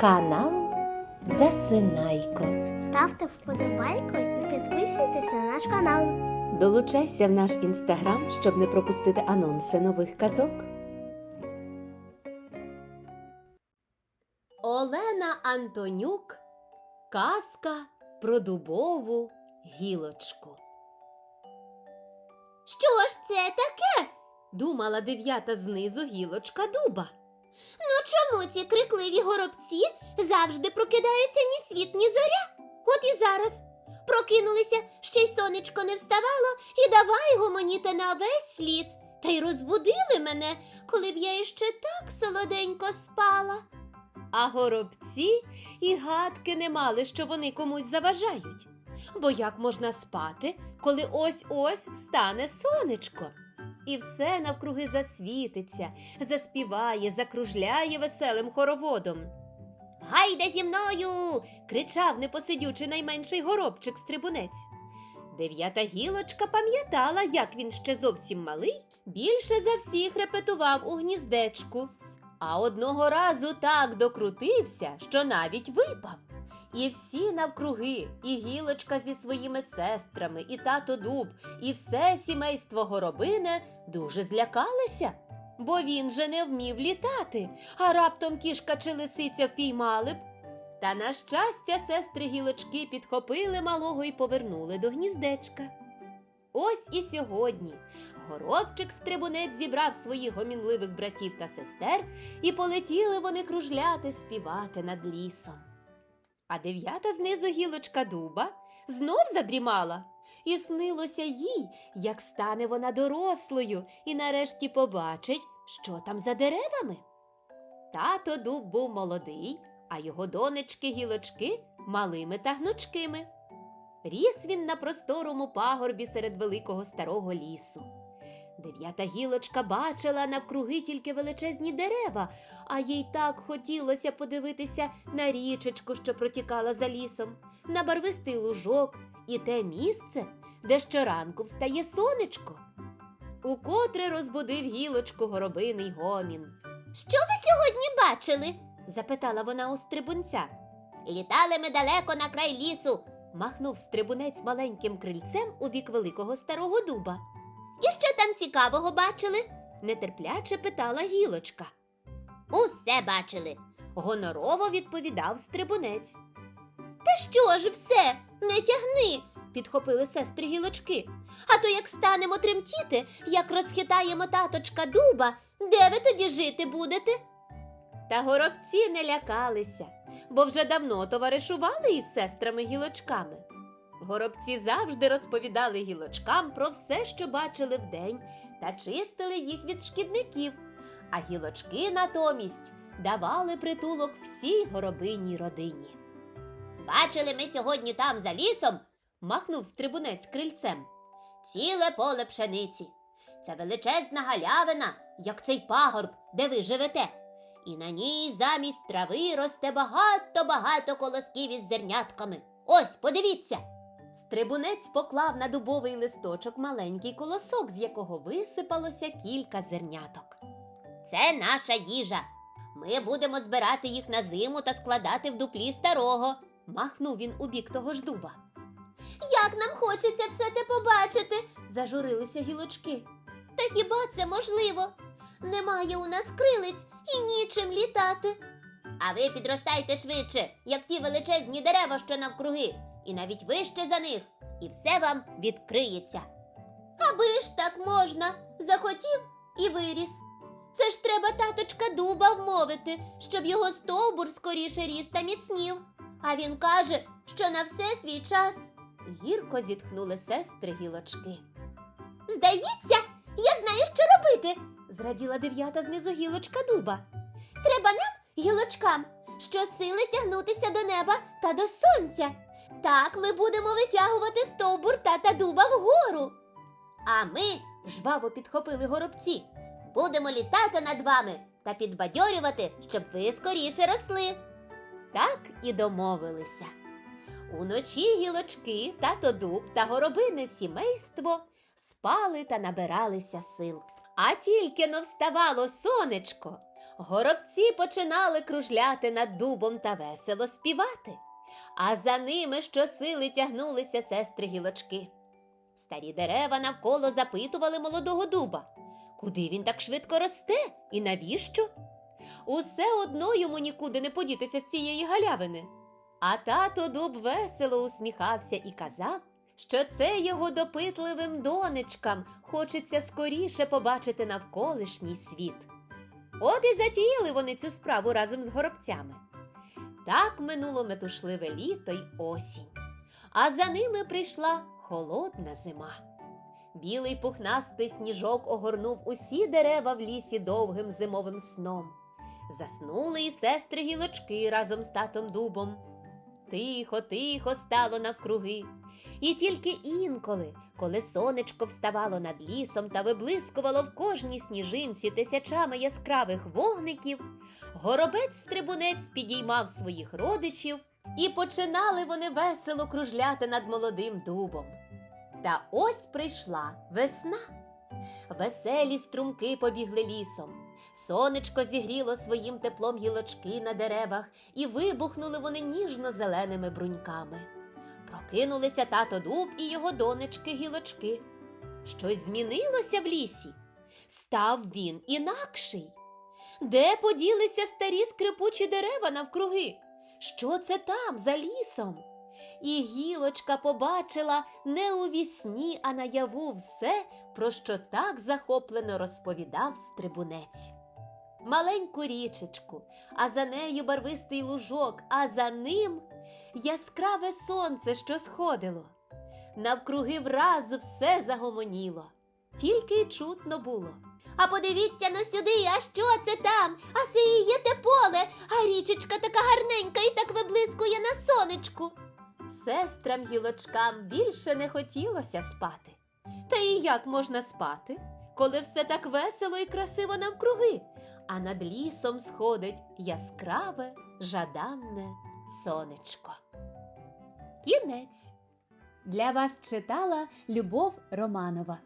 Канал Засинайко. Ставте вподобайку і підписуйтесь на наш канал. Долучайся в наш інстаграм, щоб не пропустити анонси нових казок. Олена Антонюк. Казка про дубову гілочку. Що ж це таке? Думала дев'ята знизу гілочка дуба. Ну чому ці крикливі горобці завжди прокидаються ні світ, ні зоря? От і зараз. Прокинулися, ще й сонечко не вставало, і давай гомоніти на весь ліс. Та й розбудили мене, коли б я іще так солоденько спала. А горобці і гадки не мали, що вони комусь заважають. Бо як можна спати, коли ось-ось встане сонечко? І все навкруги засвітиться, заспіває, закружляє веселим хороводом. Гайда зі мною. кричав непосидючий найменший горобчик стрибунець. Дев'ята гілочка пам'ятала, як він ще зовсім малий, більше за всіх репетував у гніздечку. А одного разу так докрутився, що навіть випав. І всі навкруги, і гілочка зі своїми сестрами, і тато дуб, і все сімейство горобине дуже злякалися, бо він же не вмів літати, а раптом кішка чи лисиця впіймали б. Та на щастя, сестри гілочки підхопили малого і повернули до гніздечка. Ось і сьогодні горобчик стрибунець зібрав своїх гомінливих братів та сестер, і полетіли вони кружляти співати над лісом. А дев'ята знизу гілочка дуба знов задрімала, і снилося їй, як стане вона дорослою, і нарешті побачить, що там за деревами. Тато дуб був молодий, а його донечки гілочки малими та гнучкими. Ріс він на просторому пагорбі серед великого старого лісу. Дев'ята гілочка бачила навкруги тільки величезні дерева, а їй так хотілося подивитися на річечку, що протікала за лісом, на барвистий лужок і те місце, де щоранку встає сонечко. Укотре розбудив гілочку горобиний гомін. Що ви сьогодні бачили? запитала вона у стрибунця. Літали ми далеко на край лісу. Махнув стрибунець маленьким крильцем у бік великого старого дуба. І що там цікавого бачили? Нетерпляче питала гілочка. Усе бачили. Гонорово відповідав стрибунець. Та що ж все? Не тягни. Підхопили сестри гілочки. А то як станемо тремтіти, як розхитаємо таточка дуба, де ви тоді жити будете? Та горобці не лякалися, бо вже давно товаришували із сестрами гілочками. Горобці завжди розповідали гілочкам про все, що бачили вдень, та чистили їх від шкідників. А гілочки натомість давали притулок всій горобиній родині. Бачили ми сьогодні там за лісом Махнув стрибунець крильцем. ціле поле пшениці. Це величезна галявина, як цей пагорб, де ви живете. І на ній замість трави росте багато-багато колосків із зернятками. Ось, подивіться. Стрибунець поклав на дубовий листочок маленький колосок, з якого висипалося кілька зерняток. Це наша їжа. Ми будемо збирати їх на зиму та складати в дуплі старого. Махнув він у бік того ж дуба. Як нам хочеться все те побачити, Зажурилися гілочки. та хіба це можливо? Немає у нас крилиць і нічим літати. А ви підростайте швидше, як ті величезні дерева, що навкруги, і навіть вище за них, і все вам відкриється. Аби ж так можна, захотів і виріс. Це ж треба таточка дуба вмовити, щоб його стовбур скоріше ріс та міцнів. А він каже, що на все свій час. Гірко зітхнули сестри гілочки. Здається, я знаю, що робити. Зраділа дев'ята знизу гілочка дуба. Треба нам, гілочкам, щосили тягнутися до неба та до сонця. Так ми будемо витягувати стовбур тата дуба вгору. А ми Жваво підхопили горобці. будемо літати над вами та підбадьорювати, щоб ви скоріше росли. Так і домовилися. Уночі гілочки, тато дуб та горобине сімейство спали та набиралися сил. А тільки но вставало сонечко, Горобці починали кружляти над дубом та весело співати, а за ними щосили тягнулися сестри гілочки. Старі дерева навколо запитували молодого дуба, куди він так швидко росте і навіщо? Усе одно йому нікуди не подітися з цієї галявини. А тато дуб весело усміхався і казав, що це його допитливим донечкам хочеться скоріше побачити навколишній світ. От і затіяли вони цю справу разом з горобцями. Так минуло метушливе літо й осінь, а за ними прийшла холодна зима. Білий пухнастий сніжок огорнув усі дерева в лісі довгим зимовим сном. Заснули і сестри гілочки разом з татом дубом. Тихо, тихо стало навкруги. І тільки інколи, коли сонечко вставало над лісом та виблискувало в кожній сніжинці тисячами яскравих вогників, горобець стрибунець підіймав своїх родичів, і починали вони весело кружляти над молодим дубом. Та ось прийшла весна. Веселі струмки побігли лісом. Сонечко зігріло своїм теплом гілочки на деревах, і вибухнули вони ніжно-зеленими бруньками. Прокинулися тато дуб і його донечки гілочки. Щось змінилося в лісі. Став він інакший. Де поділися старі скрипучі дерева навкруги? Що це там, за лісом? І гілочка побачила не у вісні, а наяву все, про що так захоплено розповідав стрибунець. Маленьку річечку, а за нею барвистий лужок, а за ним яскраве сонце, що сходило. Навкруги враз все загомоніло, тільки й чутно було. А подивіться ну сюди, а що це там? А це і є те поле, а річечка така гарненька і так виблискує на сонечку. Сестрам гілочкам більше не хотілося спати. Та і як можна спати, коли все так весело і красиво навкруги, а над лісом сходить яскраве, жаданне сонечко. Кінець. Для вас читала Любов Романова.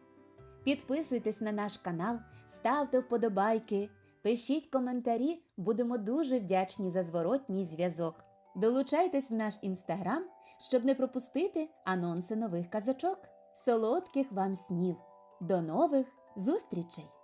Підписуйтесь на наш канал, ставте вподобайки, пишіть коментарі, будемо дуже вдячні за зворотній зв'язок. Долучайтесь в наш інстаграм, щоб не пропустити анонси нових казочок. Солодких вам снів! До нових зустрічей!